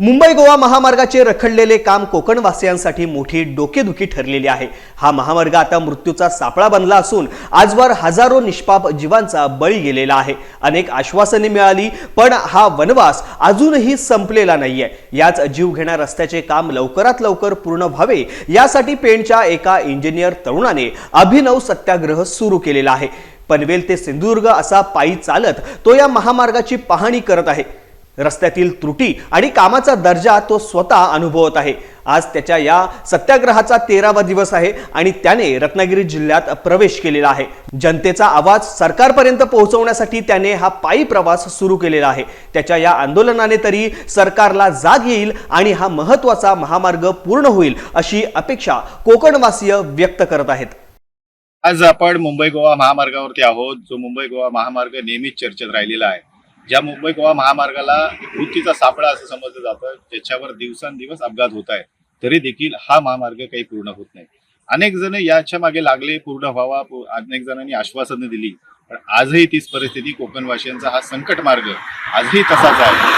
मुंबई गोवा महामार्गाचे रखडलेले काम कोकणवासियांसाठी मोठी डोकेदुखी ठरलेली आहे. हा महामार्ग आता मृत्यूचा सापळा बनला असून आजवर हजारो निष्पाप जीवांचा बळी गेलेला आहे. अनेक आश्वासने मिळाली पण हा वनवास अजूनही संपलेला नाहीये. याच जीवघेण्या रस्त्याचे काम लवकरात लवकर पूर्ण व्हावे यासाठी पेणच्या एका इंजिनियर तरुणाने अभिनव सत्याग्रह सुरू केलेला आहे. पनवेल ते सिंधुदुर्ग असा पायी चालत तो या महामार्गाची पाहणी करत आहे. रस्त्यातील त्रुटी आणि कामाचा दर्जा तो स्वतः अनुभवत आहे. आज त्याच्या या सत्याग्रहाचा तेरावा दिवस आहे आणि त्याने रत्नागिरी जिल्ह्यात प्रवेश केलेला आहे. जनतेचा आवाज सरकारपर्यंत पोहोचवण्यासाठी त्याने हा पायी प्रवास सुरू केलेला आहे. त्याच्या या आंदोलनाने तरी सरकारला जाग येईल आणि हा महत्त्वाचा महामार्ग पूर्ण होईल अशी अपेक्षा कोकणवासीय व्यक्त करत आहेत. आज आपण मुंबई गोवा महामार्गावरती आहोत. जो मुंबई गोवा महामार्ग नेहमीच चर्चेत राहिलेला आहे. ज्या मुंबई गोवा महामार्गाला मृत्यूचा सापळा असं समजलं जातं ज्याच्यावर दिवसांदिवस अपघात होत आहे तरी देखील हा महामार्ग काही पूर्ण होत नाही. अनेक जण याच्या मागे लागले पूर्ण व्हावा अनेक जणांनी आश्वासनं दिली पण आजही तीच परिस्थिती कोकणवासियांचा हा संकट मार्ग आजही तसाच आहे.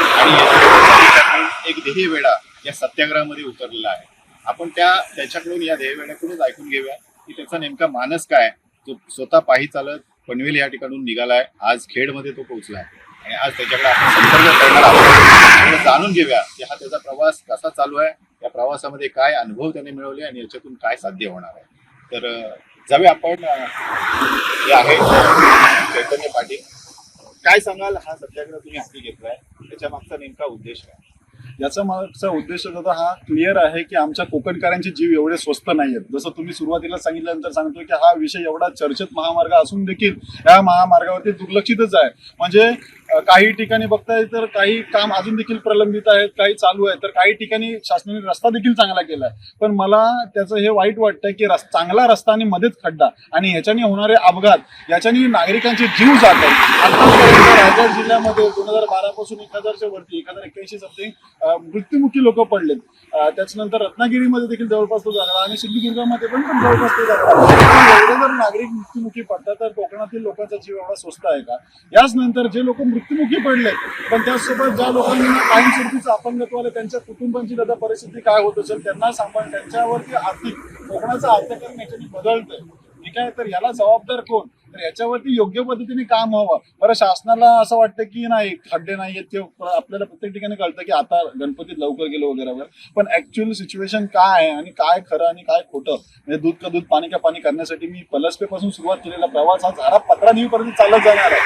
आणि एक ध्येयवेळा या सत्याग्रहामध्ये उतरलेला आहे. आपण त्या त्याच्याकडून या ध्येय वेळाकडूनच ऐकून घेऊया की त्याचा नेमका मानस काय तो स्वतः पायी चालत पनवेल या ठिकाणून निघालाय. आज खेडमध्ये तो पोहोचला आहे आणि आज त्याच्याकडे आपण संपर्क करणार आहोत. जाणून घेऊया की हा त्याचा प्रवास कसा चालू आहे या प्रवासामध्ये काय अनुभव त्याने मिळवले आणि याच्यातून काय साध्य होणार आहे. तर जाऊया आपण जे हे आहे चैतन्य पाटील. काय सांगाल हा सत्याग्रह तुम्ही हाती घेतलाय? त्याच्या मागचा नेमका उद्देश काय? याचा मागचा उद्देश दादा हा क्लिअर आहे की आमच्या कोकणकरांचे जीव एवढे स्वस्त नाही आहेत जसं तुम्ही सुरुवातीला सांगितल्यानंतर सांगतोय की हा विषय एवढा चर्चेत महामार्ग असून देखील या महामार्गावरती दुर्लक्षितच आहे. म्हणजे काही ठिकाणी बघताय तर काही काम अजून देखील प्रलंबित आहेत काही चालू आहे तर काही ठिकाणी शासनाने रस्ता देखील चांगला केला आहे पण मला त्याचं हे वाईट वाटतंय की रस चांगला रस्ता आणि मध्येच खड्डा आणि ह्याच्याने होणारे अपघात याच्याने नागरिकांचे जीव जात आहेत आतापर्यंत रायगड जिल्ह्यामध्ये दोन हजार बारा पासून एक हजारच्या वरती एक हजार एक्क्याऐंशी समथिंग मृत्युमुखी लोक पडलेत. त्याच्यानंतर रत्नागिरीमध्ये देखील जवळपास तो झाला. आणि सिंधुदुर्गामध्ये पण पण जवळपास तो झाला. एवढे जर नागरिक मृत्युमुखी पडतात तर कोकणातील लोकांचा जीव एवढा स्वस्त आहे का? याच नंतर जे लोक मृत्युमुखी पडले पण त्याचसोबत ज्या लोकांना कायमस्वरूपीचं अपंगत्व आलं त्यांच्या कुटुंबांची दादा परिस्थिती काय होत असेल त्यांना सांभाळ त्यांच्यावरती आर्थिक कोकणाचं आर्थिक याच्याने बदलतंय. ठीक आहे तर याला जबाबदार कोण? तर याच्यावरती योग्य पद्धतीने काम व्हावं बरं शासनाला असं वाटतं की नाही खड्डे नाही आहेत ते आपल्याला प्रत्येक ठिकाणी कळतं की आता गणपतीत लवकर गेलो वगैरे वगैरे. पण ऍक्च्युअल सिच्युएशन काय आहे आणि काय खरं आणि काय खोटं? म्हणजे दूध का दूध पाणी का पाणी करण्यासाठी मी पलसपे पासून सुरुवात केलेला प्रवास हा झाला पंधरा पर्यंत चालत जाणार आहे.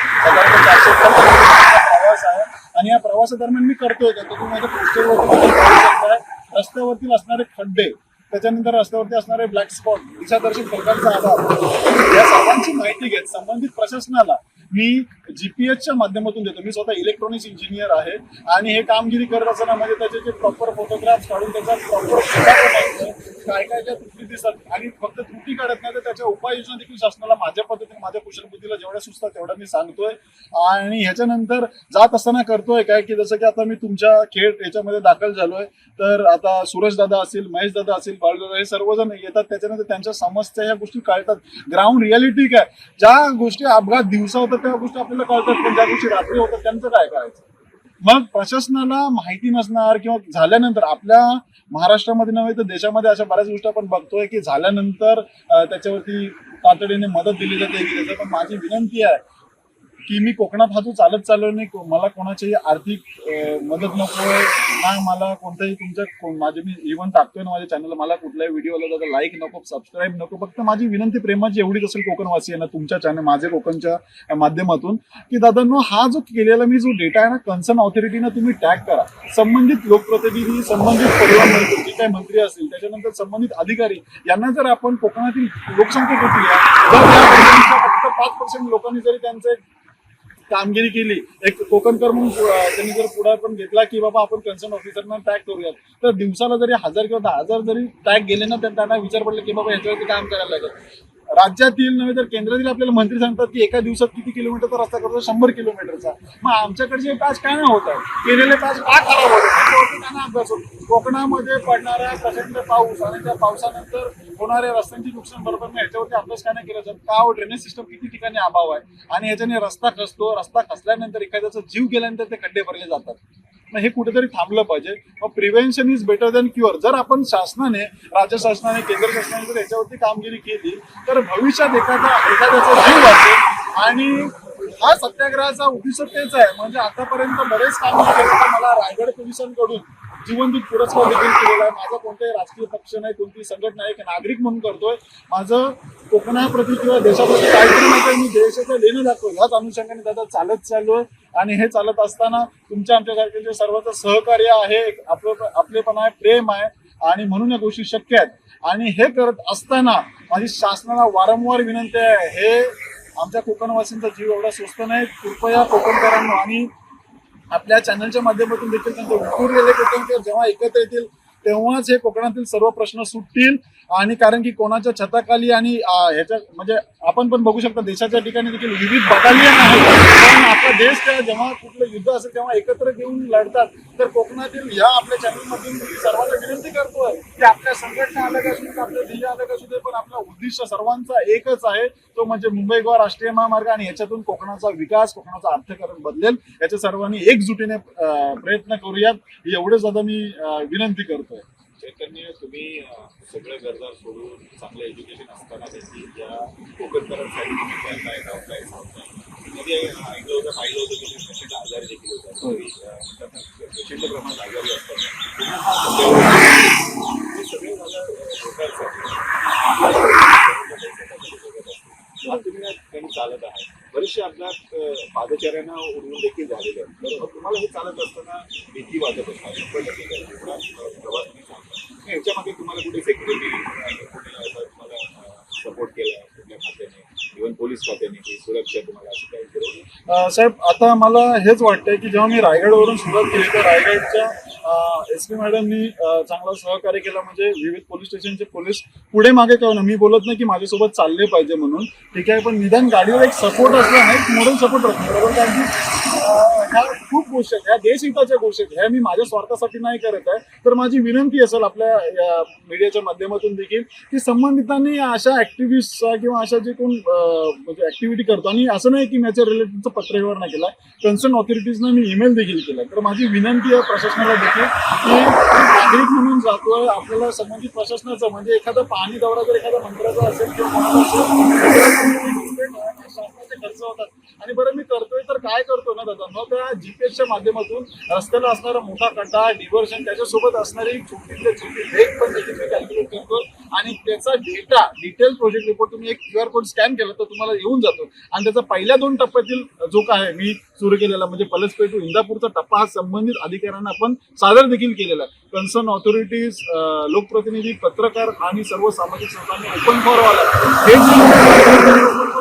प्रवास आहे. आणि या प्रवासादरम्यान मी करतोय का? तुम्ही माझ्या पोस्टरवरती रस्त्यावरती असणारे खड्डे त्याच्यानंतर रस्त्यावरती असणारे ब्लॅक स्पॉट दिशादर्शक प्रकारचा आधार. या सर्वांची माहिती घेत संबंधित प्रशासनाला मी जीपीएसच्या माध्यमातून देतो. मी स्वतः इलेक्ट्रॉनिक्स इंजिनियर आहे आणि हे कामगिरी करत असताना म्हणजे त्याचे जे प्रॉपर फोटोग्राफ काढून त्याचा प्रॉपर काय काय ज्या त्रुटी दिसतात आणि फक्त त्रुटी काढत नाही तर त्याच्या उपाययोजना देखील शासनाला माझ्या पद्धतीने माझ्या कुशल बुद्धीला जेवढ्या सुचतात तेवढ्या मी सांगतोय. आणि ह्याच्यानंतर जात असताना करतोय काय की जसं की आता मी तुमच्या खेळ याच्यामध्ये दाखल झालोय. तर आता सुरेश दादा असेल महेश दादा असेल बाळदादा हे सर्वजण येतात. त्याच्यानंतर त्यांच्या समस्या ह्या गोष्टी कळतात. ग्राउंड रियालिटी काय? ज्या गोष्टी अपघात दिवसा होतात त्या गोष्टी आपल्याला कळतात पण ज्या दिवशी रात्री होतात त्यांचं काय करायचं? मग प्रशासनाला माहिती नसणार किंवा झाल्यानंतर आपल्या महाराष्ट्रामध्ये नव्हे तर देशामध्ये अशा बऱ्याच गोष्टी आपण बघतोय की झाल्यानंतर त्याच्यावरती तातडीने मदत दिली जाते दिली जाते. पण माझी विनंती आहे की मी कोकणात हा जो चालत चाललो नाही मला कोणाची आर्थिक मदत नकोय ना मला कोणत्याही तुमच्या माझे मी इव्हन टाकतोय ना माझ्या चॅनल मला कुठल्याही व्हिडिओ आला तर लाईक नको सबस्क्राईब नको. फक्त माझी विनंती प्रेमाची एवढीच असेल कोकणवासी ना तुमच्या चॅनल माझे कोकणच्या माध्यमातून की दादांनो हा जो केलेला मी जो डेटा आहे ना कन्सर्न ऑथॉरिटीना तुम्ही टॅग करा. संबंधित लोकप्रतिनिधी संबंधित परिवहन मंत्री जे काही मंत्री असतील त्याच्यानंतर संबंधित अधिकारी यांना जर आपण कोकणातील लोकसंख्या किती आहे या फक्त पाच पर्सेंट लोकांनी जरी त्यांचे कामगिरी केली. एक कोकणकर म्हणून त्यांनी जर पुढे पण घेतला की बाबा आपण कन्सर्न ऑफिसरना टॅग करूयात. तर दिवसाला जरी हजार किंवा दहा हजार जरी टॅग गेले ना तर त्यांना विचार पडले की बाबा याच्यावरती काम करायला लागेल. राज्यातील नव्हे तर केंद्रातील आपल्याला मंत्री सांगतात की एका दिवसात किती किलोमीटरचा रस्ता करतो? शंभर किलोमीटरचा. मग आमच्याकडचे पॅच काय नाही होत आहे केलेले पॅच का खराब होत अभ्यास होतो कोकणामध्ये पडणारा प्रचंड पाऊस आणि त्या पावसानंतर होणाऱ्या रस्त्यांची नुकसान बरोबर नाही याच्यावरती अभ्यास काय नाही केला जात? का हो? ड्रेनेज सिस्टम किती ठिकाणी अभाव आहे? आणि याच्याने रस्ता खसतो रस्ता खचल्यानंतर एखाद्याचा जीव गेल्यानंतर ते खड्डे भरले जातात. मग हे कुठेतरी थांबलं पाहिजे. मग prevention is better than cure जर आपण शासनाने राज्य शासनाने केंद्र शासनाने जर याच्यावरती कामगिरी केली तर भविष्यात एखादा एखाद्याचा जीव वाचेल आणि हा सत्याग्रहाचा उद्देश तेच आहे. म्हणजे आतापर्यंत बरेच काम तर मला रायगड पोलिसांकडून जीवनदूत पुरस्कार देखील केलेला आहे. माझा कोणताही राजकीय पक्ष नाही कोणती संघटना एक नागरिक म्हणून करतोय. माझं कोकणाप्रती किंवा देशाप्रती काहीतरी माझं मी देशाचं लेणं दाखवलं. ह्याच अनुषंगाने दादा चालत चाललोय आणि हे चालत असताना तुमच्या आमच्यासारखे जे सर्वांचं सहकार्य आहे. एक आपलं आपलेपण आहे प्रेम आहे. आणि म्हणून या गोष्टी शक्य आहेत. आणि हे करत असताना माझी शासनाला वारंवार विनंती आहे. हे आमच्या कोकणवासींचा जीव एवढा स्वस्त नाही. कृपया कोकणकरांना आणि आपल्या चॅनलच्या माध्यमातून देखील त्यांचे विखुरलेले कोकणकर जेव्हा एकत्र येतील तेव्हाच हे कोकणातील सर्व प्रश्न सुटतील. आणि कारण की कोणाच्या छताखाली आणि ह्याच्या म्हणजे आपण पण बघू शकता देशाच्या ठिकाणी देखील विविध बटालियन आहेत. पण आपला देश जेव्हा कुठलं युद्ध असेल तेव्हा एकत्र घेऊन लढतात. तर कोकणातील ह्या आपल्या चॅनलमधून सर्वांना विनंती करतोय की आपल्या संघटना अलग असू दे आपल्या ध्येय अलग असू दे पण आपला उद्दिष्ट सर्वांचा एकच आहे. तो म्हणजे मुंबई गोवा राष्ट्रीय महामार्ग आणि याच्यातून कोकणाचा विकास कोकणाचा अर्थकरण बदलेल. याच्या सर्वांनी एकजुटीने प्रयत्न करूयात. एवढंच आता मी विनंती करतोय. चैतन्य तुम्ही सगळं गरजा सोडून चांगलं एज्युकेशन असताना देखील या कोकणकरांसाठी तुम्ही करताय धावताय धावतायमध्ये ऐकलं होतं पाहिलं होतं की पेशंट आजारी देखील होतात. पेशंट प्रमाण आजारी असतात. हा सगळे झालं लोकांसाठी तुम्ही ठिकाणी चालत आहे बरेचसे अपघात पादचाऱ्यांना उडवून देखील झालेले आहेत. तुम्हाला हे चालत असताना भीती वाटत असणार. शंभर टक्के काय. एवढा, अं, प्रवास याच्यामध्ये तुम्हाला कुठे सेक्युरिटी तुम्हाला सपोर्ट केला कुठल्या खात्याने इव्हन पोलीस खात्याने की सुरक्षा तुम्हाला असं काही केलं साहेब आता मला हेच वाटतंय की जेव्हा मी रायगडवरून सुरुवात केली तर रायगडच्या एस पी मॅडमनी चांगला सहकार्य केलं. म्हणजे विविध पोलीस स्टेशनचे पोलीस पुढे मागे का मी बोलत नाही की माझ्यासोबत चालले पाहिजे म्हणून. ठीक आहे पण निदान गाडीवर एक सपोर्ट असला नाही एक मोडल सपोर्ट असतो बरोबर? कारण की ह्या खूप गोष्टी आहेत ह्या देशहिताच्या गोष्टी आहेत ह्या मी माझ्या स्वार्थासाठी नाही करत आहे. तर माझी विनंती असेल आपल्या या मीडियाच्या माध्यमातून देखील की संबंधितांनी अशा ऍक्टिव्हिस्ट किंवा अशा जे कोण म्हणजे ऍक्टिव्हिटी करतो. आणि असं नाही की मी याच्या रिलेटेडचं पत्रव्यवहार नाही केला कन्सर्न ऑथॉरिटीजना मी ईमेल देखील केला तर माझी विनंती आहे प्रशासनाला देखील की नागरिक म्हणून जातोय आपल्याला संबंधित प्रशासनाचं म्हणजे एखादा पाहणी दौरा जर एखादा मंत्र्याचा असेल किंवा खर्च होतात. आणि बरं मी करतोय तर काय करतो ना दादा? मग त्या जीपीएसच्या माध्यमातून रस्त्याला असणारा मोठा खड्डा डिव्हर्शन त्याच्यासोबत असणारी छोटीतल्या चुकी ब्रेक पण देखील मी कॅल्क्युलेट करतो आणि त्याचा डेटा डिटेल प्रोजेक्ट रिपोर्ट तुम्ही एक क्यू आर कोड स्कॅन केला तर तुम्हाला येऊन जातो. आणि त्याचा पहिल्या दोन टप्प्यातील जो काय आहे मी सुरू केलेला म्हणजे पलसपेठ टू इंदापूरचा टप्पा हा संबंधित अधिकाऱ्यांना आपण सादर देखील केलेला आहे. कन्सर्न ऑथॉरिटीज लोकप्रतिनिधी पत्रकार आणि सर्व सामाजिक संस्थांनी ओपन फॉर ऑल हे जे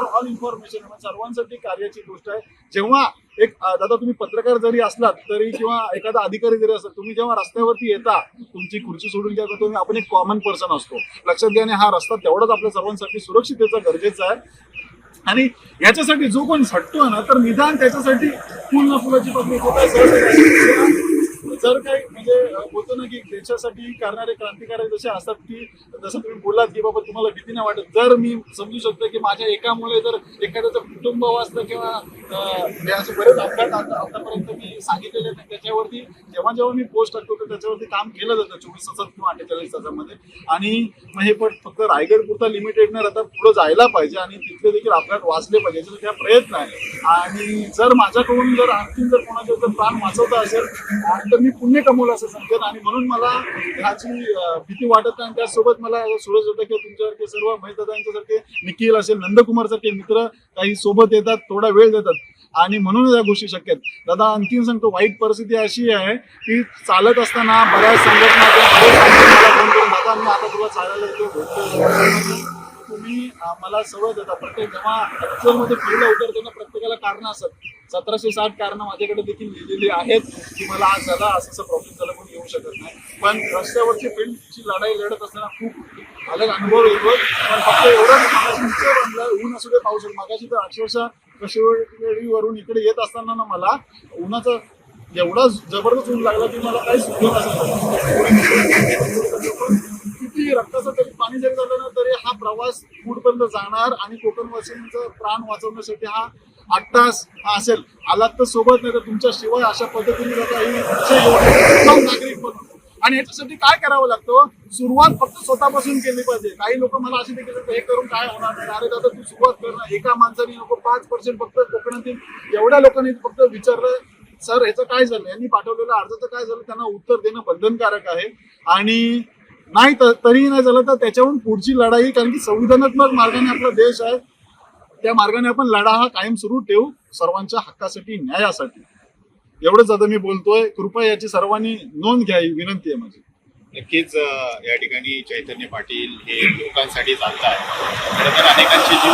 इन्फॉर्मेशन सर्वांसाठी कार्याची गोष्ट आहे जेव्हा एक दादा तुम्ही पत्रकार जरी असलात तरी किंवा एखादा अधिकारी जरी असला तुम्ही जेव्हा रस्त्यावरती येता तुमची खुर्ची सोडून काय तुम्ही आपण एक कॉमन पर्सन असतो लक्षात घ्या आणि हा रस्ता तेवढाच आपल्या सर्वांसाठी सुरक्षिततेचा गरजेचा आहे आणि याच्यासाठी जो कोण झटतोय ना तर निदान त्याच्यासाठी फुल फुलाची पत्नी होत आहे जर काही म्हणजे बोलतो ना की देशासाठी करणारे क्रांतिकारक जसे असतात की जसं तुम्ही बोललात की बाबा तुम्हाला भीती नाही वाटत. जर मी समजू शकतो की माझ्या एकामुळे जर एखाद्याचं कुटुंब वाचलं किंवा असं असे बरेच अपघात आतापर्यंत मी सांगितलेले नाही. त्याच्यावरती जेव्हा जेव्हा मी पोस्ट टाकतो तर त्याच्यावरती काम केलं जातं चोवीस तासात किंवा अठ्ठेचाळीस तासामध्ये. आणि मग हे पण फक्त रायगड पुरता लिमिटेड न राहता पुढे जायला पाहिजे आणि तिथले देखील अपघात वाचले पाहिजे. याच्यासाठी त्या प्रयत्न आहे. आणि जर माझ्याकडून जर आणखी जर कोणाच्या जर प्राण वाचवता असेल आणि तर मी पुण्य कमवलं असं समजेल आणि म्हणून मला ह्याची भीती वाटत नाही. त्यासोबत मला सुरज होतं की तुमच्यासारखे सर्व महेशदादांच्यासारखे निखिल असेल नंदकुमार सारखे मित्र काही सोबत येतात थोडा वेळ देतात. आणि म्हणून या गोष्टी शक्य आहेत. दादा आणखीन सांगतो वाईट परिस्थिती अशी आहे की चालत असताना बऱ्याच संघटना फोन करून दादा मी आता तुला चालायला येतो तुम्ही मला सवय देता. प्रत्येक जेव्हा actual मध्ये फिरला उतरताना प्रत्येकाला कारण असतात. सतराशे साठ कारणं माझ्याकडे देखील लिहिलेली आहेत की मला आज झाला असं असं प्रॉब्लेम झाला पण येऊ शकत नाही. पण रस्त्यावरची फील्डची लढाई लढत असताना खूप अलग अनुभव येतो पण फक्त एवढं बनलं ऊन असू दे पाऊस मागाशी तर अक्षरशः कशिवडीवरून इकडे येत असताना ना मला उन्हाचं एवढा जबरदस्त ऊन लागला की मला काही सुचलं नसेल किती किती रक्ताचं तरी पाणी जरी झालं ना तरी हा प्रवास पुढपर्यंत जाणार आणि कोकणवासियांचं प्राण वाचवण्यासाठी हा आठ तास हा असेल. आलात तर सोबत नाही तर तुमच्या शिवाय अशा पद्धतीने काही नागरिक आणि याच्यासाठी काय करावं लागतं? सुरुवात फक्त स्वतःपासून केली पाहिजे. काही लोक मला असे देखील हे करून काय होणार नाही. अरे दादा तू सुरुवात कर ना. एका माणसाने नको पाच पर्सेंट फक्त कोकणातील एवढ्या लोकांनी फक्त विचारलं. सर ह्याचं काय झालं? यांनी पाठवलेलं अर्जाचं काय झालं? त्यांना उत्तर देणं बंधनकारक आहे. आणि नाही तर तरीही नाही झालं तर त्याच्याहून पुढची लढाई कारण की संविधानात्मक मार्गाने आपला देश आहे. त्या मार्गाने आपण लढा हा कायम सुरू ठेवू सर्वांच्या हक्कासाठी न्यायासाठी. एवढंच आता मी बोलतोय. कृपया याची सर्वांनी नोंद घ्या ही विनंती आहे माझी. नक्कीच या ठिकाणी चैतन्य पाटील हे लोकांसाठी चालत आहे खरं तर अनेकांचे जीव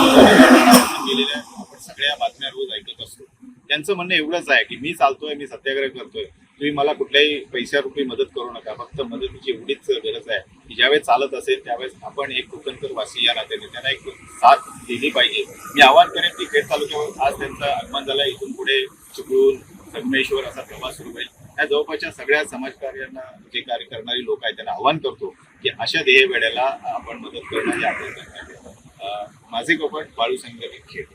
गेलेले आहे आपण सगळ्या बातम्या रोज ऐकत असतो. त्यांचं म्हणणं एवढंच आहे की मी चालतोय मी सत्याग्रह करतोय. तुम्ही मला कुठल्याही पैशा रुपये मदत करू नका. फक्त मदतीची एवढीच गरज आहे की ज्यावेळेस चालत असेल त्यावेळेस आपण एक कोकणकर वासी या नात्याने त्यांना एक साथ दिली पाहिजे. मी आवाहन करेन की खेड तालुक्यावर आज त्यांचं आगमन झालं. इथून पुढे चिपळूण संगमेश्वर असा प्रवास सुरू होईल. या जवळपासच्या सगळ्या समाजकार्यांना जे कार्य करणारी लोक आहेत त्यांना आवाहन करतो की अशा ध्येय वेळेला आपण मदत करणं हे माझे कोकण बाळू संघ खेळ